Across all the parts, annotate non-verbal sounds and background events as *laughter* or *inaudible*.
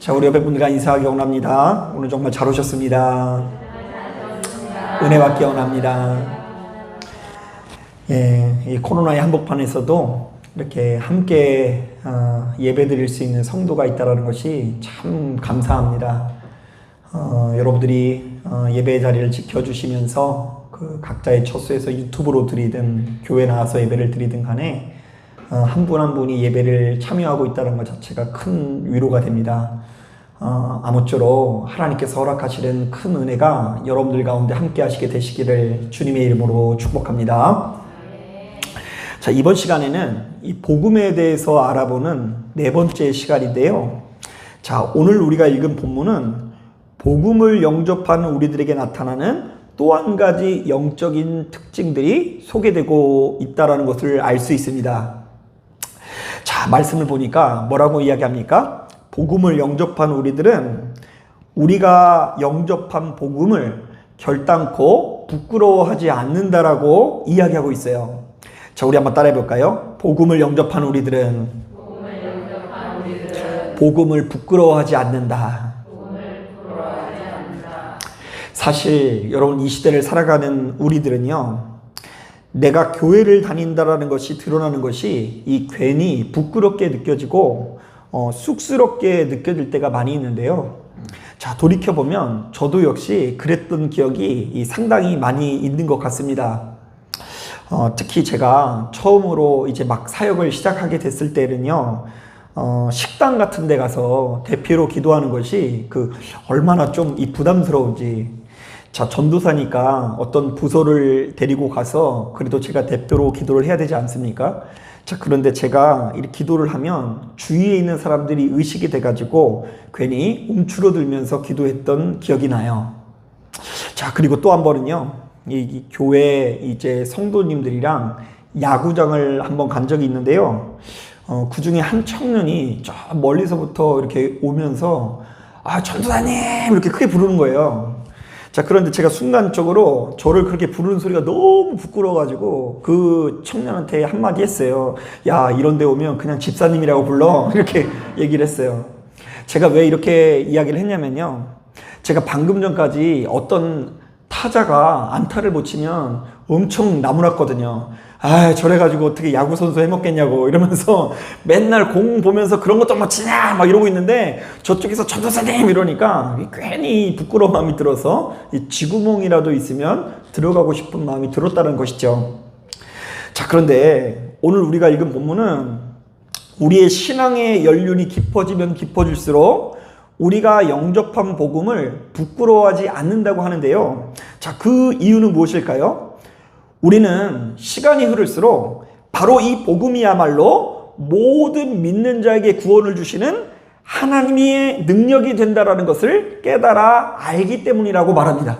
자, 우리 옆에 분들과 인사하기 원합니다. 오늘 정말 잘 오셨습니다. 은혜 받기 원합니다. 예, 이 코로나의 한복판에서도 이렇게 함께 어, 예배 드릴 수 있는 성도가 있다는 것이 참 감사합니다. 어, 여러분들이 어, 예배 자리를 지켜주시면서 그 각자의 처소에서 유튜브로 드리든 교회 나와서 예배를 드리든 간에 어, 한분한 분이 예배를 참여하고 있다는 것 자체가 큰 위로가 됩니다. 어, 아무쪼록 하나님께서 허락하시는 큰 은혜가 여러분들 가운데 함께 하시게 되시기를 주님의 이름으로 축복합니다. 자, 이번 시간에는 이 복음에 대해서 알아보는 네 번째 시간인데요. 자, 오늘 우리가 읽은 본문은 복음을 영접하는 우리들에게 나타나는 또 한 가지 영적인 특징들이 소개되고 있다라는 것을 알 수 있습니다. 자, 말씀을 보니까 뭐라고 이야기합니까? 복음을 영접한 우리들은 우리가 영접한 복음을 결단코 부끄러워하지 않는다라고 이야기하고 있어요. 자, 우리 한번 따라해 볼까요? 복음을 영접한 우리들은 복음을 부끄러워하지 않는다. 사실 여러분 이 시대를 살아가는 우리들은요. 내가 교회를 다닌다라는 것이 드러나는 것이 이 괜히 부끄럽게 느껴지고 어, 쑥스럽게 느껴질 때가 많이 있는데요. 자 돌이켜 보면 저도 역시 그랬던 기억이 이 상당히 많이 있는 것 같습니다. 어, 특히 제가 처음으로 이제 막 사역을 시작하게 됐을 때는요. 어, 식당 같은 데 가서 대표로 기도하는 것이 그 얼마나 좀 이 부담스러운지 자, 전도사니까 어떤 부서를 데리고 가서 그래도 제가 대표로 기도를 해야 되지 않습니까? 자, 그런데 제가 이렇게 기도를 하면 주위에 있는 사람들이 의식이 돼가지고 괜히 움츠러들면서 기도했던 기억이 나요. 자, 그리고 또 한 번은요, 이, 이 교회 이제 성도님들이랑 야구장을 한번 간 적이 있는데요. 어, 그 중에 한 청년이 저 멀리서부터 이렇게 오면서 아, 전도사님! 이렇게 크게 부르는 거예요. 자, 그런데 제가 순간적으로 저를 그렇게 부르는 소리가 너무 부끄러워가지고 그 청년한테 한마디 했어요. 야, 이런 데 오면 그냥 집사님이라고 불러. *laughs* 이렇게 얘기를 했어요. 제가 왜 이렇게 이야기를 했냐면요. 제가 방금 전까지 어떤 타자가 안타를 못 치면 엄청 나무랐거든요. 아, 저래 가지고 어떻게 야구 선수 해먹겠냐고 이러면서 *laughs* 맨날 공 보면서 그런 것도 뭐 치냐 막 이러고 있는데 저쪽에서 전도사님 이러니까 괜히 부끄러운 마음이 들어서 이 쥐구멍이라도 있으면 들어가고 싶은 마음이 들었다는 것이죠. 자, 그런데 오늘 우리가 읽은 본문은 우리의 신앙의 연륜이 깊어지면 깊어질수록 우리가 영접한 복음을 부끄러워하지 않는다고 하는데요. 자, 그 이유는 무엇일까요? 우리는 시간이 흐를수록 바로 이 복음이야말로 모든 믿는 자에게 구원을 주시는 하나님의 능력이 된다라는 것을 깨달아 알기 때문이라고 말합니다.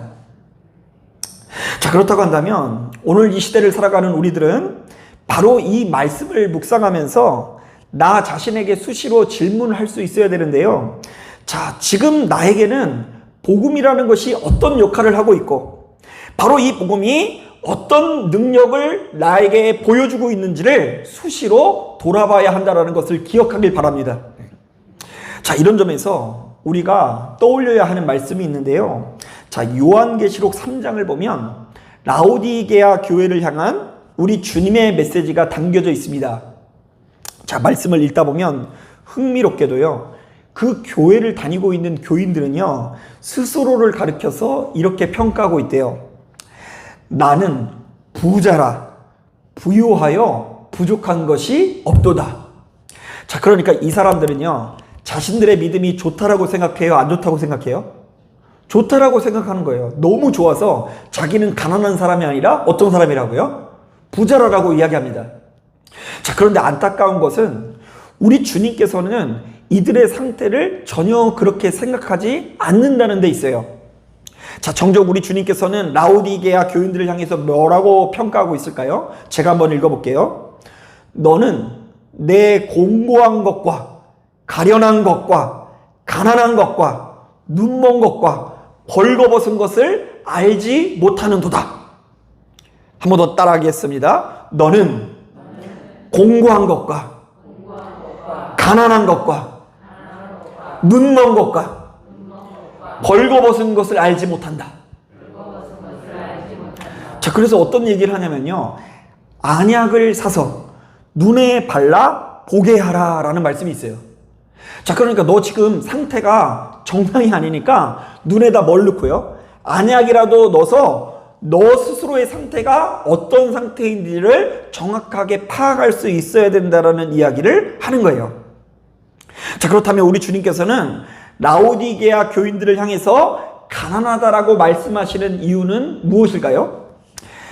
자, 그렇다고 한다면 오늘 이 시대를 살아가는 우리들은 바로 이 말씀을 묵상하면서 나 자신에게 수시로 질문할 수 있어야 되는데요. 자, 지금 나에게는 복음이라는 것이 어떤 역할을 하고 있고, 바로 이 복음이 어떤 능력을 나에게 보여주고 있는지를 수시로 돌아봐야 한다는 것을 기억하길 바랍니다. 자, 이런 점에서 우리가 떠올려야 하는 말씀이 있는데요. 자, 요한계시록 3장을 보면 라오디게아 교회를 향한 우리 주님의 메시지가 담겨져 있습니다. 자, 말씀을 읽다 보면 흥미롭게도요. 그 교회를 다니고 있는 교인들은요, 스스로를 가리켜서 이렇게 평가하고 있대요. 나는 부자라, 부유하여 부족한 것이 없도다. 자, 그러니까 이 사람들은요, 자신들의 믿음이 좋다라고 생각해요? 안 좋다고 생각해요? 좋다라고 생각하는 거예요. 너무 좋아서 자기는 가난한 사람이 아니라 어떤 사람이라고요? 부자라고 이야기합니다. 자, 그런데 안타까운 것은 우리 주님께서는 이들의 상태를 전혀 그렇게 생각하지 않는다는 데 있어요. 자, 정작 우리 주님께서는 라우디게아 교인들을 향해서 뭐라고 평가하고 있을까요? 제가 한번 읽어볼게요. 너는 내 공고한 것과 가련한 것과 가난한 것과 눈먼 것과 벌거벗은 것을 알지 못하는도다. 한 번 더 따라하겠습니다. 너는 공고한 것과 가난한 것과 눈먼 것과 벌거벗은 것을 알지 못한다. 자, 그래서 어떤 얘기를 하냐면요. 안약을 사서 눈에 발라 보게 하라 라는 말씀이 있어요. 자, 그러니까 너 지금 상태가 정상이 아니니까 눈에다 뭘 넣고요? 안약이라도 넣어서 너 스스로의 상태가 어떤 상태인지를 정확하게 파악할 수 있어야 된다라는 이야기를 하는 거예요. 자, 그렇다면 우리 주님께서는 라오디게아 교인들을 향해서 가난하다라고 말씀하시는 이유는 무엇일까요?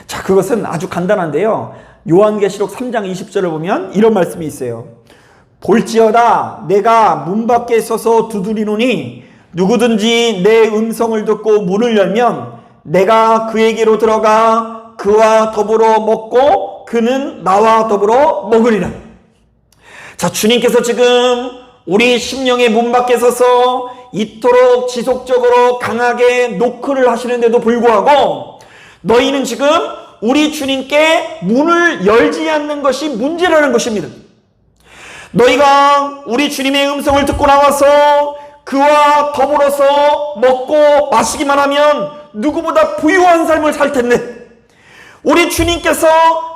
자, 그것은 아주 간단한데요. 요한계시록 3장 20절을 보면 이런 말씀이 있어요. 볼지어다 내가 문 밖에 서서 두드리노니 누구든지 내 음성을 듣고 문을 열면 내가 그에게로 들어가 그와 더불어 먹고 그는 나와 더불어 먹으리라. 자, 주님께서 지금 우리 심령의 문 밖에 서서 이토록 지속적으로 강하게 노크를 하시는데도 불구하고 너희는 지금 우리 주님께 문을 열지 않는 것이 문제라는 것입니다. 너희가 우리 주님의 음성을 듣고 나와서 그와 더불어서 먹고 마시기만 하면 누구보다 부유한 삶을 살 텐데 우리 주님께서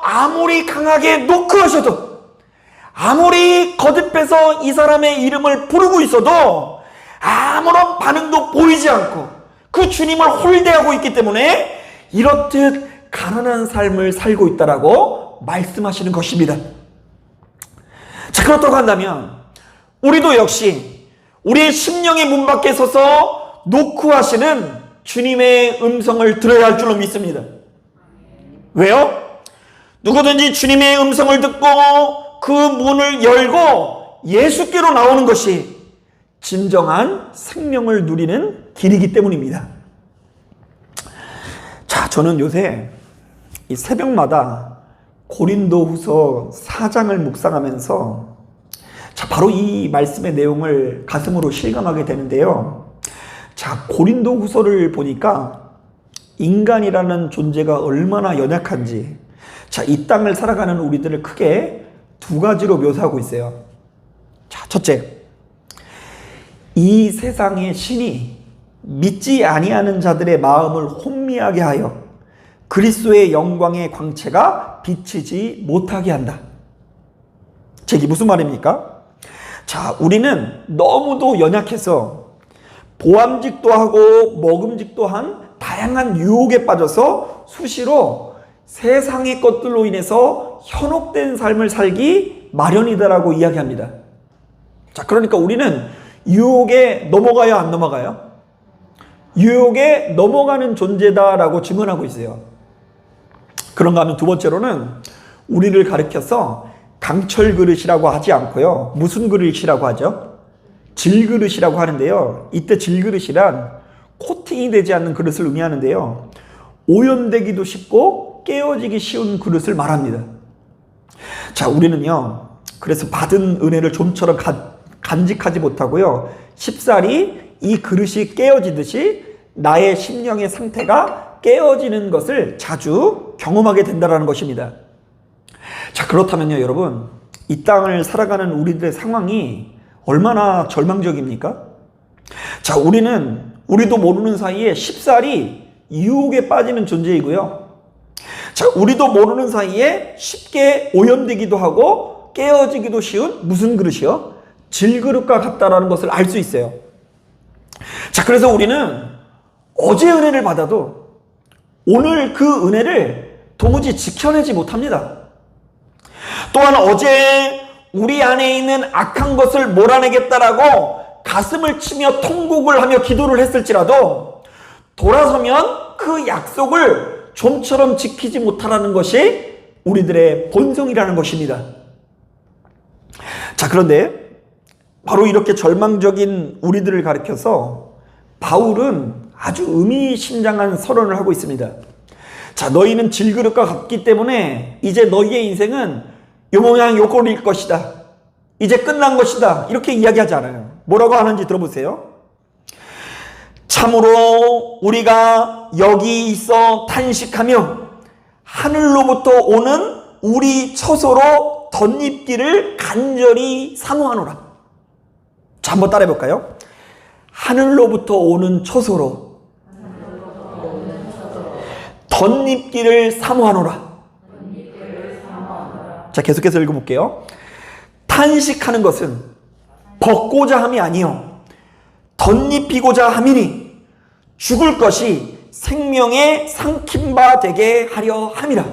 아무리 강하게 노크하셔도 아무리 거듭해서 이 사람의 이름을 부르고 있어도 아무런 반응도 보이지 않고 그 주님을 홀대하고 있기 때문에 이렇듯 가난한 삶을 살고 있다라고 말씀하시는 것입니다. 자, 그렇다고 한다면 우리도 역시 우리의 심령의 문 밖에 서서 노크하시는 주님의 음성을 들어야 할 줄로 믿습니다. 왜요? 누구든지 주님의 음성을 듣고 그 문을 열고 예수께로 나오는 것이 진정한 생명을 누리는 길이기 때문입니다. 자, 저는 요새 이 새벽마다 고린도 후서 4장을 묵상하면서 자, 바로 이 말씀의 내용을 가슴으로 실감하게 되는데요. 자, 고린도 후서를 보니까 인간이라는 존재가 얼마나 연약한지, 자, 이 땅을 살아가는 우리들을 크게 두 가지로 묘사하고 있어요. 자, 첫째. 이 세상의 신이 믿지 아니하는 자들의 마음을 혼미하게 하여 그리스도의 영광의 광채가 비치지 못하게 한다. 제 이게 무슨 말입니까? 자, 우리는 너무도 연약해서 보암직도 하고 먹음직도 한 다양한 유혹에 빠져서 수시로 세상의 것들로 인해서 현혹된 삶을 살기 마련이다라고 이야기합니다. 자, 그러니까 우리는 유혹에 넘어가요, 안 넘어가요? 유혹에 넘어가는 존재다라고 증언하고 있어요. 그런가 하면 두 번째로는 우리를 가리켜서 강철 그릇이라고 하지 않고요. 무슨 그릇이라고 하죠? 질 그릇이라고 하는데요. 이때 질 그릇이란 코팅이 되지 않는 그릇을 의미하는데요. 오염되기도 쉽고 깨어지기 쉬운 그릇을 말합니다. 자, 우리는요. 그래서 받은 은혜를 좀처럼 가, 간직하지 못하고요. 쉽사리 이 그릇이 깨어지듯이 나의 심령의 상태가 깨어지는 것을 자주 경험하게 된다는 것입니다. 자, 그렇다면요, 여러분. 이 땅을 살아가는 우리들의 상황이 얼마나 절망적입니까? 자, 우리는 우리도 모르는 사이에 쉽사리 유혹에 빠지는 존재이고요. 자, 우리도 모르는 사이에 쉽게 오염되기도 하고 깨어지기도 쉬운 무슨 그릇이요? 질그릇과 같다라는 것을 알 수 있어요. 자, 그래서 우리는 어제 은혜를 받아도 오늘 그 은혜를 도무지 지켜내지 못합니다. 또한 어제 우리 안에 있는 악한 것을 몰아내겠다라고 가슴을 치며 통곡을 하며 기도를 했을지라도 돌아서면 그 약속을 좀처럼 지키지 못하라는 것이 우리들의 본성이라는 것입니다. 자, 그런데 바로 이렇게 절망적인 우리들을 가리켜서 바울은 아주 의미심장한 선언을 하고 있습니다. 자, 너희는 질그릇과 같기 때문에 이제 너희의 인생은 요 모양 요 꼴일 것이다. 이제 끝난 것이다. 이렇게 이야기하지 않아요. 뭐라고 하는지 들어보세요. 참으로 우리가 여기 있어 탄식하며 하늘로부터 오는 우리 처소로 덧입기를 간절히 사모하노라. 자, 한번 따라해 볼까요? 하늘로부터 오는 처소로 덧입기를 사모하노라. 자, 계속해서 읽어 볼게요. 탄식하는 것은 벗고자 함이 아니요 덧입히고자 함이니 죽을 것이 생명의 상킴 바 되게 하려 함이라.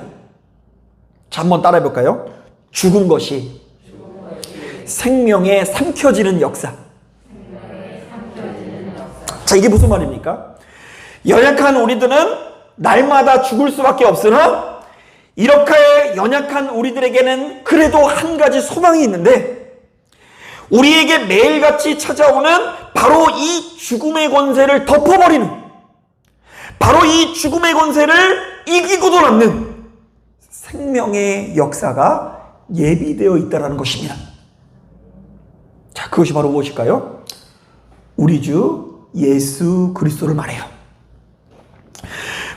자, 한번 따라해 볼까요? 죽은 것이 생명에 삼켜지는 역사. 자, 이게 무슨 말입니까? 연약한 우리들은 날마다 죽을 수밖에 없으나 이렇게 연약한 우리들에게는 그래도 한 가지 소망이 있는데 우리에게 매일같이 찾아오는 바로 이 죽음의 권세를 덮어버리는 바로 이 죽음의 권세를 이기고도 남는 생명의 역사가 예비되어 있다는 것입니다. 자, 그것이 바로 무엇일까요? 우리 주 예수 그리스도를 말해요.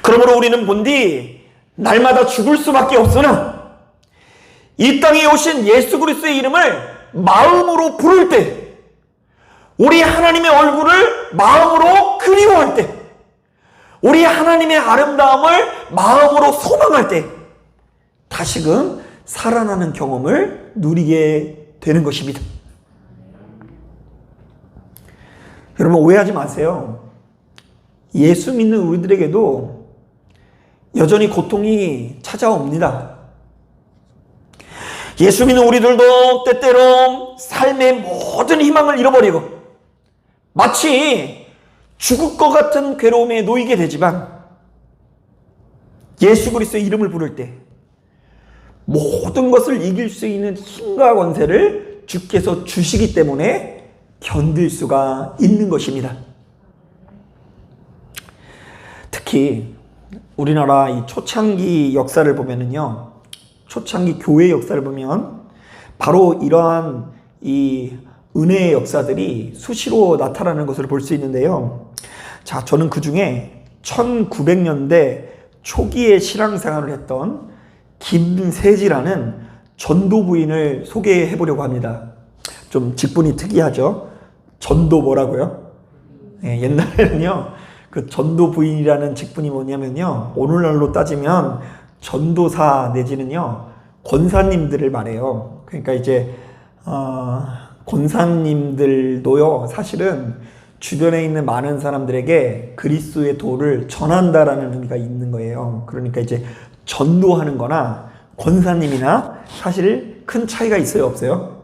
그러므로 우리는 본디 날마다 죽을 수밖에 없으나 이 땅에 오신 예수 그리스도의 이름을 마음으로 부를 때 우리 하나님의 얼굴을 마음으로 그리워할 때 우리 하나님의 아름다움을 마음으로 소망할 때 다시금 살아나는 경험을 누리게 되는 것입니다. 여러분 오해하지 마세요. 예수 믿는 우리들에게도 여전히 고통이 찾아옵니다. 예수 믿는 우리들도 때때로 삶의 모든 희망을 잃어버리고 마치 죽을 것 같은 괴로움에 놓이게 되지만 예수 그리스도의 이름을 부를 때 모든 것을 이길 수 있는 힘과 권세를 주께서 주시기 때문에 견딜 수가 있는 것입니다. 특히 우리나라 이 초창기 역사를 보면은요, 초창기 교회 역사를 보면 바로 이러한 이 은혜의 역사들이 수시로 나타나는 것을 볼 수 있는데요. 자, 저는 그 중에 1900년대 초기에 신앙생활을 했던 김세지라는 전도 부인을 소개해 보려고 합니다. 좀 직분이 특이하죠. 전도 뭐라고요? 예, 옛날에는요, 그 전도 부인이라는 직분이 뭐냐면요, 오늘날로 따지면 전도사 내지는요, 권사님들을 말해요. 그러니까 이제, 어, 권사님들도요, 사실은 주변에 있는 많은 사람들에게 그리스도의 도를 전한다라는 의미가 있는 거예요. 그러니까 이제 전도하는 거나 권사님이나 사실 큰 차이가 있어요, 없어요?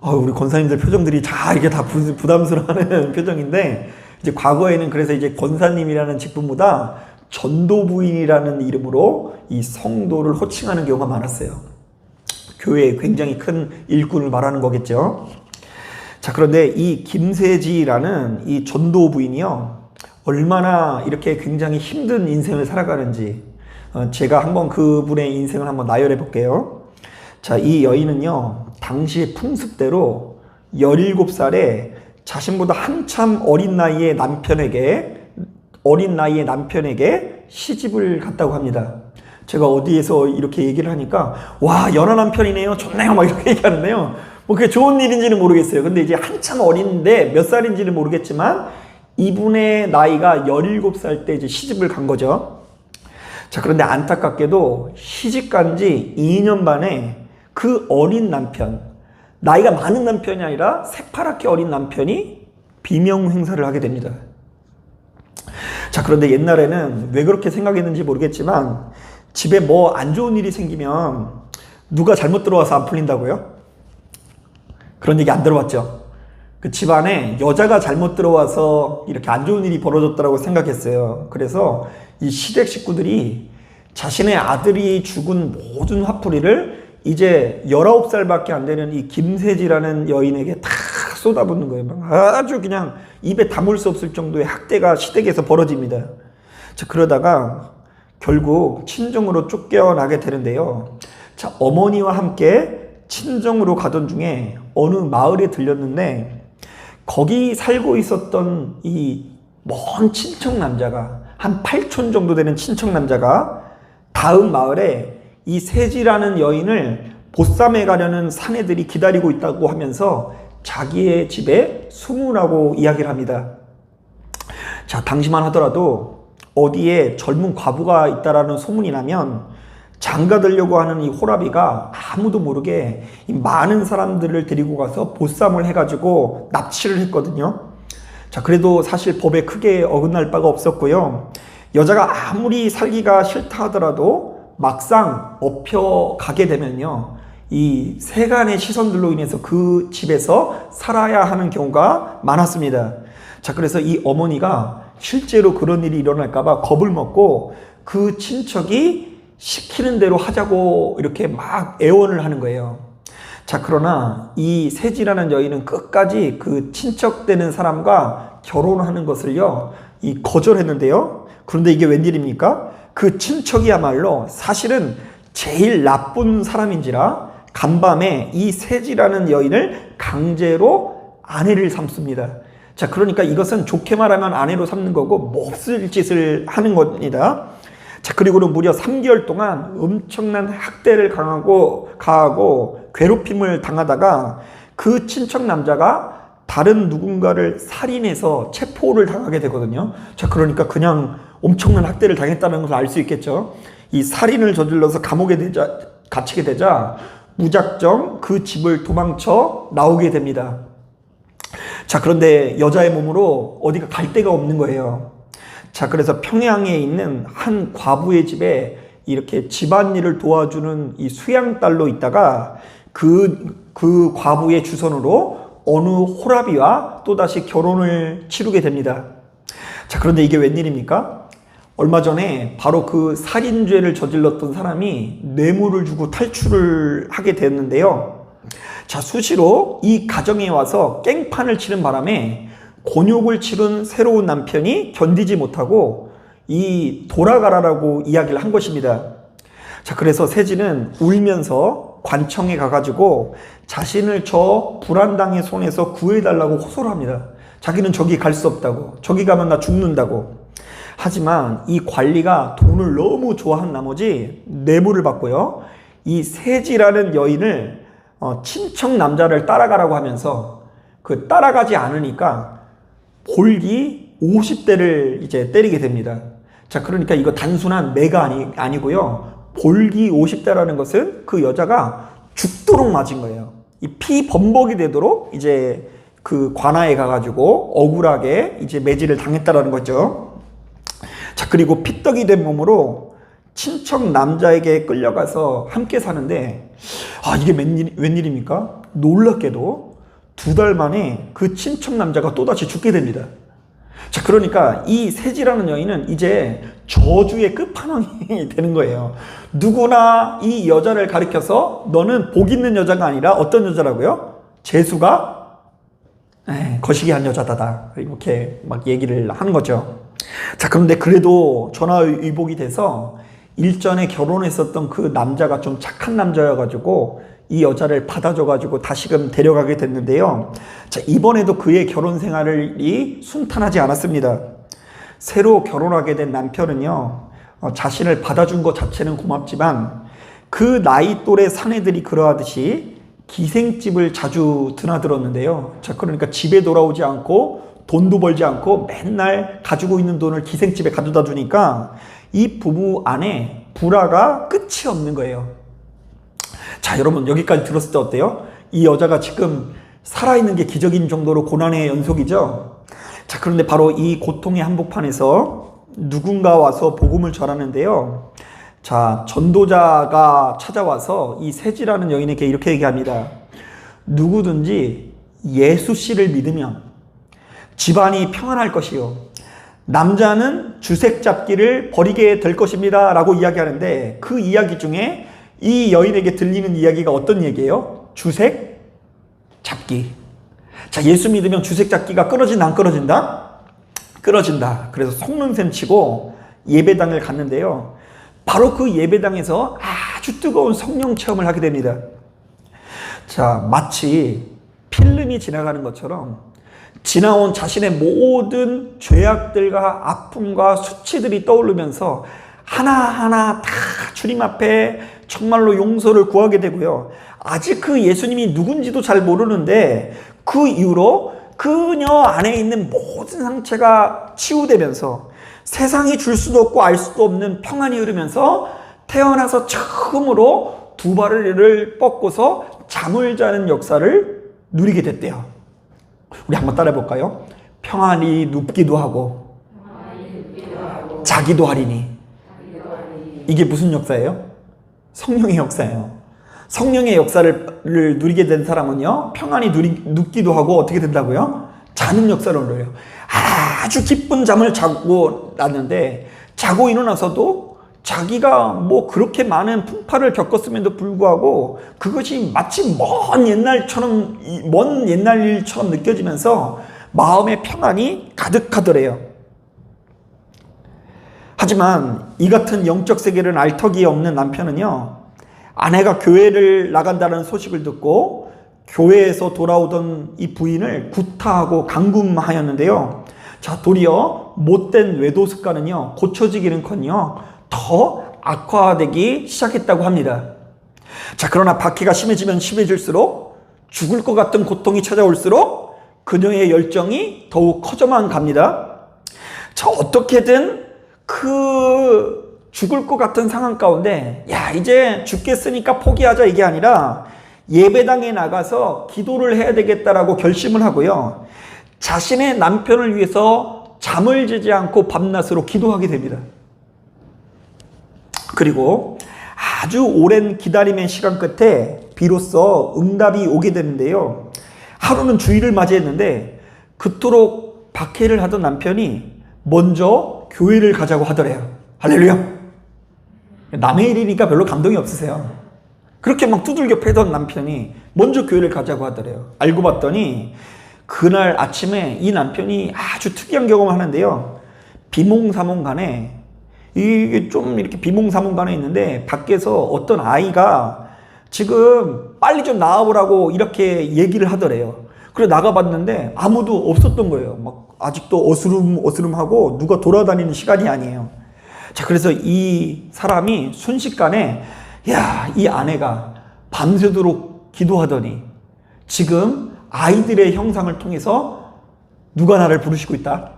아, 우리 권사님들 표정들이 다 이게 다 부, 부담스러워하는 *laughs* 표정인데 이제 과거에는 그래서 이제 권사님이라는 직분보다 전도 부인이라는 이름으로 이 성도를 호칭하는 경우가 많았어요. 교회에 굉장히 큰 일꾼을 말하는 거겠죠. 자, 그런데 이 김세지라는 이 전도 부인이요. 얼마나 이렇게 굉장히 힘든 인생을 살아가는지 어, 제가 한번 그분의 인생을 한번 나열해 볼게요. 자, 이 여인은요. 당시 풍습대로 17살에 자신보다 한참 어린 나이의 남편에게 어린 나이의 남편에게 시집을 갔다고 합니다. 제가 어디에서 이렇게 얘기를 하니까 와 연하 남편이네요. 좋네요. 막 이렇게 얘기하는데요. 뭐 그게 좋은 일인지는 모르겠어요. 근데 이제 한참 어린데 몇 살인지는 모르겠지만 이분의 나이가 17살 때 이제 시집을 간 거죠. 자 그런데 안타깝게도 시집 간 지 2년 만에 그 어린 남편 나이가 많은 남편이 아니라 새파랗게 어린 남편이 비명 행사를 하게 됩니다. 자, 그런데 옛날에는 왜 그렇게 생각했는지 모르겠지만 집에 뭐 안 좋은 일이 생기면 누가 잘못 들어와서 안 풀린다고요? 그런 얘기 안 들어봤죠? 그 집안에 여자가 잘못 들어와서 이렇게 안 좋은 일이 벌어졌다고 생각했어요. 그래서 이 시댁 식구들이 자신의 아들이 죽은 모든 화풀이를 이제 19살밖에 안 되는 이 김세지라는 여인에게 다 쏟아붓는 거예요. 막 아주 그냥 입에 담을 수 없을 정도의 학대가 시댁에서 벌어집니다. 자, 그러다가 결국 친정으로 쫓겨나게 되는데요. 자, 어머니와 함께 친정으로 가던 중에 어느 마을에 들렸는데 거기 살고 있었던 이 먼 친척 남자가 한 8촌 정도 되는 친척 남자가 다음 마을에 이 세지라는 여인을 보쌈해 가려는 사내들이 기다리고 있다고 하면서 자기의 집에 숨으라고 이야기를 합니다. 자, 당시만 하더라도 어디에 젊은 과부가 있다라는 소문이 나면 장가 들려고 하는 이 호라비가 아무도 모르게 이 많은 사람들을 데리고 가서 보쌈을 해가지고 납치를 했거든요. 자, 그래도 사실 법에 크게 어긋날 바가 없었고요. 여자가 아무리 살기가 싫다 하더라도 막상 업혀 가게 되면요. 이 세간의 시선들로 인해서 그 집에서 살아야 하는 경우가 많았습니다. 자, 그래서 이 어머니가 실제로 그런 일이 일어날까봐 겁을 먹고 그 친척이 시키는 대로 하자고 이렇게 막 애원을 하는 거예요. 자, 그러나 이 세지라는 여인은 끝까지 그 친척되는 사람과 결혼하는 것을요, 이 거절했는데요. 그런데 이게 웬일입니까? 그 친척이야말로 사실은 제일 나쁜 사람인지라 간밤에 이 세지라는 여인을 강제로 아내를 삼습니다. 자, 그러니까 이것은 좋게 말하면 아내로 삼는 거고 몹쓸 짓을 하는 겁니다. 자, 그리고는 무려 3개월 동안 엄청난 학대를 강하고, 가하고 괴롭힘을 당하다가 그 친척 남자가 다른 누군가를 살인해서 체포를 당하게 되거든요. 자, 그러니까 그냥 엄청난 학대를 당했다는 것을 알 수 있겠죠. 이 살인을 저질러서 감옥에 되자, 갇히게 되자 무작정 그 집을 도망쳐 나오게 됩니다. 자, 그런데 여자의 몸으로 어디가 갈 데가 없는 거예요. 자, 그래서 평양에 있는 한 과부의 집에 이렇게 집안일을 도와주는 이 수양딸로 있다가 그, 그 과부의 주선으로 어느 호라비와 또다시 결혼을 치르게 됩니다. 자, 그런데 이게 웬일입니까? 얼마 전에 바로 그 살인죄를 저질렀던 사람이 뇌물을 주고 탈출을 하게 됐는데요. 자, 수시로 이 가정에 와서 깽판을 치는 바람에 곤욕을 치른 새로운 남편이 견디지 못하고 이 돌아가라라고 이야기를 한 것입니다. 자, 그래서 세진은 울면서 관청에 가가지고 자신을 저 불안당의 손에서 구해달라고 호소를 합니다. 자기는 저기 갈 수 없다고. 저기 가면 나 죽는다고. 하지만 이 관리가 돈을 너무 좋아한 나머지 뇌물을 받고요. 이 세지라는 여인을 어, 친척 남자를 따라가라고 하면서 그 따라가지 않으니까 볼기 50대를 이제 때리게 됩니다. 자, 그러니까 이거 단순한 매가 아니, 아니고요. 볼기 50대라는 것은 그 여자가 죽도록 맞은 거예요. 이 피 범벅이 되도록 이제 그 관아에 가가지고 억울하게 이제 매질을 당했다라는 거죠. 자, 그리고 피떡이 된 몸으로 친척 남자에게 끌려가서 함께 사는데, 아, 이게 웬일, 웬일입니까? 놀랍게도 두 달 만에 그 친척 남자가 또다시 죽게 됩니다. 자, 그러니까 이 세지라는 여인은 이제 저주의 끝판왕이 *laughs* 되는 거예요. 누구나 이 여자를 가리켜서 너는 복 있는 여자가 아니라 어떤 여자라고요? 재수가 에이, 거시기한 여자다다. 이렇게 막 얘기를 하는 거죠. 자, 그런데 그래도 전화위복이 돼서 일전에 결혼했었던 그 남자가 좀 착한 남자여가지고 이 여자를 받아줘가지고 다시금 데려가게 됐는데요. 자, 이번에도 그의 결혼 생활이 순탄하지 않았습니다. 새로 결혼하게 된 남편은요, 어, 자신을 받아준 것 자체는 고맙지만 그 나이 또래 사내들이 그러하듯이 기생집을 자주 드나들었는데요. 자, 그러니까 집에 돌아오지 않고 돈도 벌지 않고 맨날 가지고 있는 돈을 기생집에 가져다 주니까 이 부부 안에 불화가 끝이 없는 거예요. 자, 여러분, 여기까지 들었을 때 어때요? 이 여자가 지금 살아있는 게 기적인 정도로 고난의 연속이죠? 자, 그런데 바로 이 고통의 한복판에서 누군가 와서 복음을 전하는데요. 자, 전도자가 찾아와서 이 세지라는 여인에게 이렇게 얘기합니다. 누구든지 예수 씨를 믿으면 집안이 평안할 것이요. 남자는 주색 잡기를 버리게 될 것입니다. 라고 이야기하는데 그 이야기 중에 이 여인에게 들리는 이야기가 어떤 얘기예요? 주색 잡기. 자, 예수 믿으면 주색 잡기가 끊어진다, 안 끊어진다? 끊어진다. 그래서 속는 셈 치고 예배당을 갔는데요. 바로 그 예배당에서 아주 뜨거운 성령 체험을 하게 됩니다. 자, 마치 필름이 지나가는 것처럼 지나온 자신의 모든 죄악들과 아픔과 수치들이 떠오르면서 하나하나 다 주님 앞에 정말로 용서를 구하게 되고요. 아직 그 예수님이 누군지도 잘 모르는데 그 이후로 그녀 안에 있는 모든 상처가 치유되면서 세상이 줄 수도 없고 알 수도 없는 평안이 흐르면서 태어나서 처음으로 두 발을 뻗고서 잠을 자는 역사를 누리게 됐대요. 우리 한번 따라해 볼까요? 평안이 눕기도 하고 자기도 하리니 이게 무슨 역사예요? 성령의 역사예요. 성령의 역사를 누리게 된 사람은요, 평안이 누리, 눕기도 하고 어떻게 된다고요? 자는 역사를 누려요. 아주 기쁜 잠을 자고 났는데, 자고 일어나서도 자기가 뭐 그렇게 많은 풍파를 겪었음에도 불구하고 그것이 마치 먼 옛날처럼, 먼 옛날 일처럼 느껴지면서 마음의 평안이 가득하더래요. 하지만 이 같은 영적 세계를 알 턱이 없는 남편은요, 아내가 교회를 나간다는 소식을 듣고 교회에서 돌아오던 이 부인을 구타하고 강금하였는데요. 자, 도리어 못된 외도 습관은요, 고쳐지기는커녕 더 악화되기 시작했다고 합니다. 자, 그러나 박해가 심해지면 심해질수록 죽을 것 같은 고통이 찾아올수록 그녀의 열정이 더욱 커져만 갑니다. 자, 어떻게든 그 죽을 것 같은 상황 가운데 야 이제 죽겠으니까 포기하자 이게 아니라 예배당에 나가서 기도를 해야 되겠다라고 결심을 하고요. 자신의 남편을 위해서 잠을 지지 않고 밤낮으로 기도하게 됩니다. 그리고 아주 오랜 기다림의 시간 끝에 비로소 응답이 오게 되는데요. 하루는 주일을 맞이했는데 그토록 박해를 하던 남편이 먼저 교회를 가자고 하더래요. 할렐루야. 남의 일이니까 별로 감동이 없으세요. 그렇게 막 두들겨 패던 남편이 먼저 교회를 가자고 하더래요. 알고 봤더니 그날 아침에 이 남편이 아주 특이한 경험을 하는데요. 비몽사몽간에 이게 좀 이렇게 비몽사몽간에 있는데 밖에서 어떤 아이가 지금 빨리 좀 나와보라고 이렇게 얘기를 하더래요. 그래 나가봤는데 아무도 없었던 거예요. 막 아직도 어스름 어스름하고 누가 돌아다니는 시간이 아니에요. 자, 그래서 이 사람이 순식간에, 야, 이 아내가 밤새도록 기도하더니 지금 아이들의 형상을 통해서 누가 나를 부르시고 있다?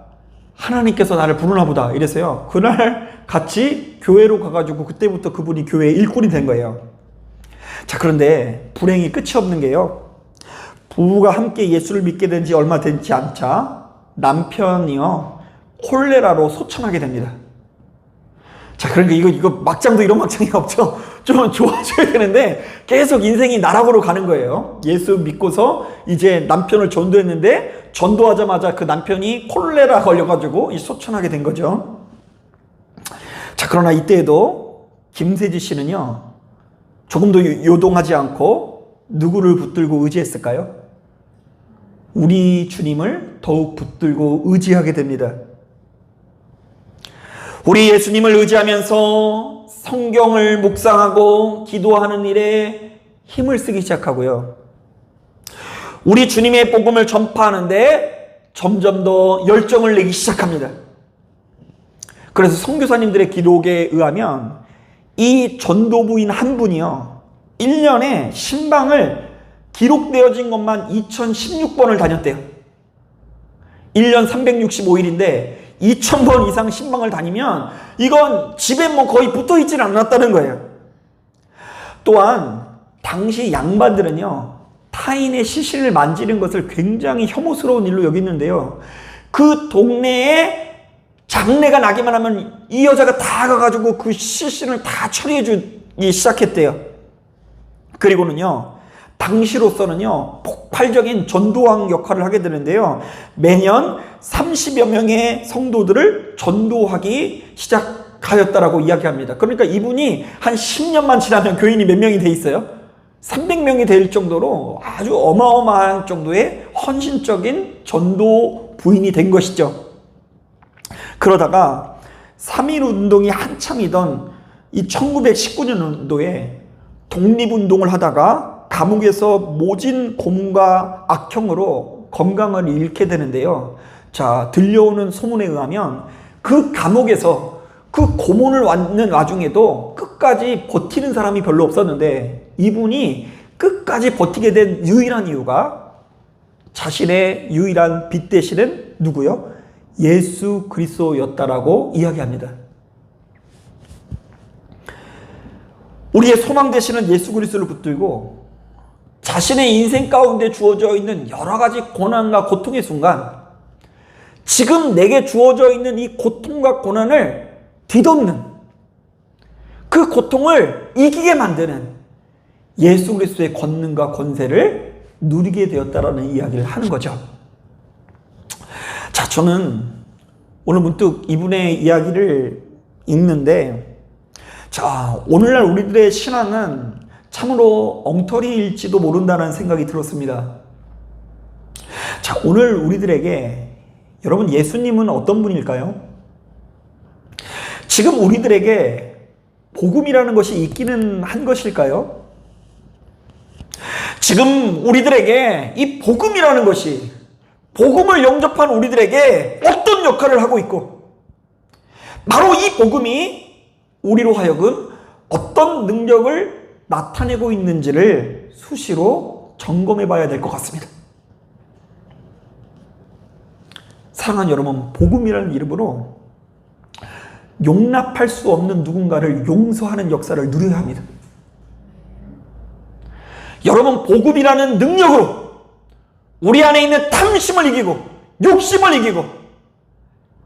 하나님께서 나를 부르나 보다. 이래서요. 그날 같이 교회로 가가지고 그때부터 그분이 교회의 일꾼이 된 거예요. 자, 그런데 불행이 끝이 없는 게요. 부부가 함께 예수를 믿게 된 지 얼마 되지 않자 남편이요. 콜레라로 소천하게 됩니다. 자, 그러니까 이거, 이거 막장도 이런 막장이 없죠. 좀 좋아져야 되는데 계속 인생이 나락으로 가는 거예요. 예수 믿고서 이제 남편을 전도했는데 전도하자마자 그 남편이 콜레라 걸려가지고 이 소천하게 된 거죠. 자, 그러나 이때에도 김세지 씨는요, 조금도 요동하지 않고 누구를 붙들고 의지했을까요? 우리 주님을 더욱 붙들고 의지하게 됩니다. 우리 예수님을 의지하면서 성경을 묵상하고 기도하는 일에 힘을 쓰기 시작하고요. 우리 주님의 복음을 전파하는데 점점 더 열정을 내기 시작합니다. 그래서 선교사님들의 기록에 의하면 이 전도부인 한 분이요. 1년에 신방을 기록되어진 것만 2016번을 다녔대요. 1년 365일인데 2,000번 이상 신방을 다니면 이건 집에 뭐 거의 붙어 있질 않았다는 거예요. 또한 당시 양반들은요. 타인의 시신을 만지는 것을 굉장히 혐오스러운 일로 여겼는데요. 그 동네에 장례가 나기만 하면 이 여자가 다 가가지고 그 시신을 다 처리해 주기 시작했대요. 그리고는요. 당시로서는요, 폭발적인 전도왕 역할을 하게 되는데요. 매년 30여 명의 성도들을 전도하기 시작하였다라고 이야기합니다. 그러니까 이분이 한 10년만 지나면 교인이 몇 명이 돼 있어요? 300명이 될 정도로 아주 어마어마한 정도의 헌신적인 전도 부인이 된 것이죠. 그러다가 3.1 운동이 한참이던 이 1919년도에 독립운동을 하다가 감옥에서 모진 고문과 악형으로 건강을 잃게 되는데요. 자, 들려오는 소문에 의하면 그 감옥에서 그 고문을 왔는 와중에도 끝까지 버티는 사람이 별로 없었는데 이분이 끝까지 버티게 된 유일한 이유가 자신의 유일한 빛 대신은 누구요? 예수 그리스도였다라고 이야기합니다. 우리의 소망 되시는 예수 그리스도를 붙들고 자신의 인생 가운데 주어져 있는 여러 가지 고난과 고통의 순간 지금 내게 주어져 있는 이 고통과 고난을 뒤덮는 그 고통을 이기게 만드는 예수 그리스도의 권능과 권세를 누리게 되었다라는 이야기를 하는 거죠. 자, 저는 오늘 문득 이분의 이야기를 읽는데 자, 오늘날 우리들의 신앙은 참으로 엉터리일지도 모른다는 생각이 들었습니다. 자, 오늘 우리들에게 여러분 예수님은 어떤 분일까요? 지금 우리들에게 복음이라는 것이 있기는 한 것일까요? 지금 우리들에게 이 복음이라는 것이 복음을 영접한 우리들에게 어떤 역할을 하고 있고 바로 이 복음이 우리로 하여금 어떤 능력을 나타내고 있는지를 수시로 점검해 봐야 될 것 같습니다. 사랑하는 여러분, 복음이라는 이름으로 용납할 수 없는 누군가를 용서하는 역사를 누려야 합니다. 여러분, 복음이라는 능력으로 우리 안에 있는 탐심을 이기고 욕심을 이기고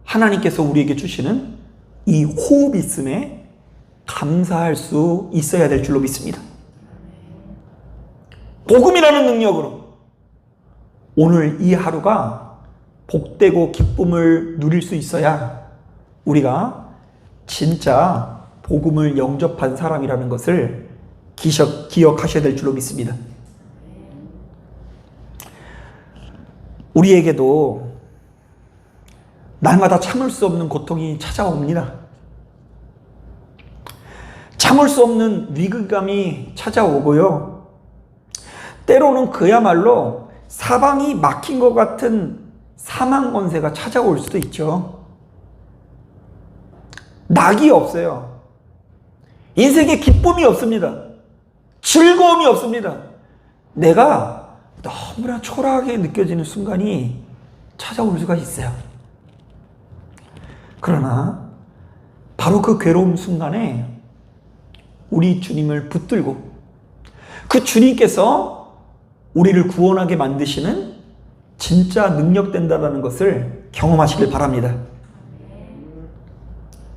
하나님께서 우리에게 주시는 이 호흡 있음에 감사할 수 있어야 될 줄로 믿습니다. 복음이라는 능력으로 오늘 이 하루가 복되고 기쁨을 누릴 수 있어야 우리가 진짜 복음을 영접한 사람이라는 것을 기억, 기억하셔야 될 줄로 믿습니다. 우리에게도 날마다 참을 수 없는 고통이 찾아옵니다. 참을 수 없는 위기감이 찾아오고요. 때로는 그야말로 사방이 막힌 것 같은 사망 권세가 찾아올 수도 있죠. 낙이 없어요. 인생에 기쁨이 없습니다. 즐거움이 없습니다. 내가 너무나 초라하게 느껴지는 순간이 찾아올 수가 있어요. 그러나 바로 그 괴로움 순간에 우리 주님을 붙들고 그 주님께서 우리를 구원하게 만드시는 진짜 능력된다라는 것을 경험하시길 바랍니다.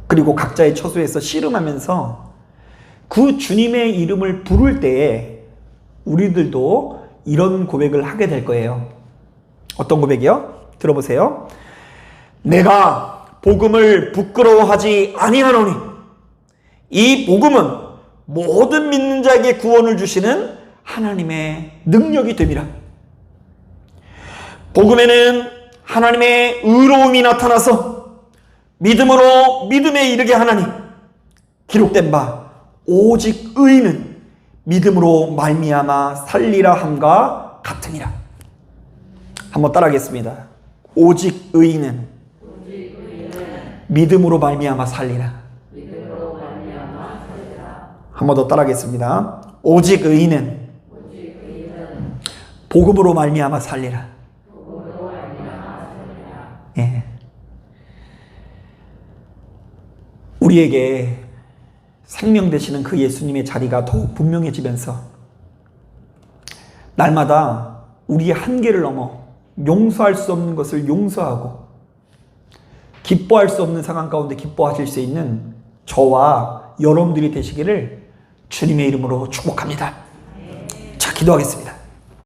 그리고 각자의 처소에서 씨름하면서 그 주님의 이름을 부를 때에 우리들도 이런 고백을 하게 될 거예요. 어떤 고백이요? 들어보세요. 내가 복음을 부끄러워하지 아니하노니 이 복음은 모든 믿는 자에게 구원을 주시는 하나님의 능력이 됨이라. 복음에는 하나님의 의로움이 나타나서 믿음으로 믿음에 이르게 하나니 기록된 바 오직 의는 믿음으로 말미암아 살리라 함과 같으니라. 한번 따라하겠습니다. 오직 의는 믿음으로 말미암아 살리라. 한번 더 따라하겠습니다. 오직 의는 복음으로 말미암아 살리라. 예. 우리에게 생명 되시는 그 예수님의 자리가 더욱 분명해지면서 날마다 우리의 한계를 넘어 용서할 수 없는 것을 용서하고 기뻐할 수 없는 상황 가운데 기뻐하실 수 있는 저와 여러분들이 되시기를 주님의 이름으로 축복합니다. 자, 기도하겠습니다.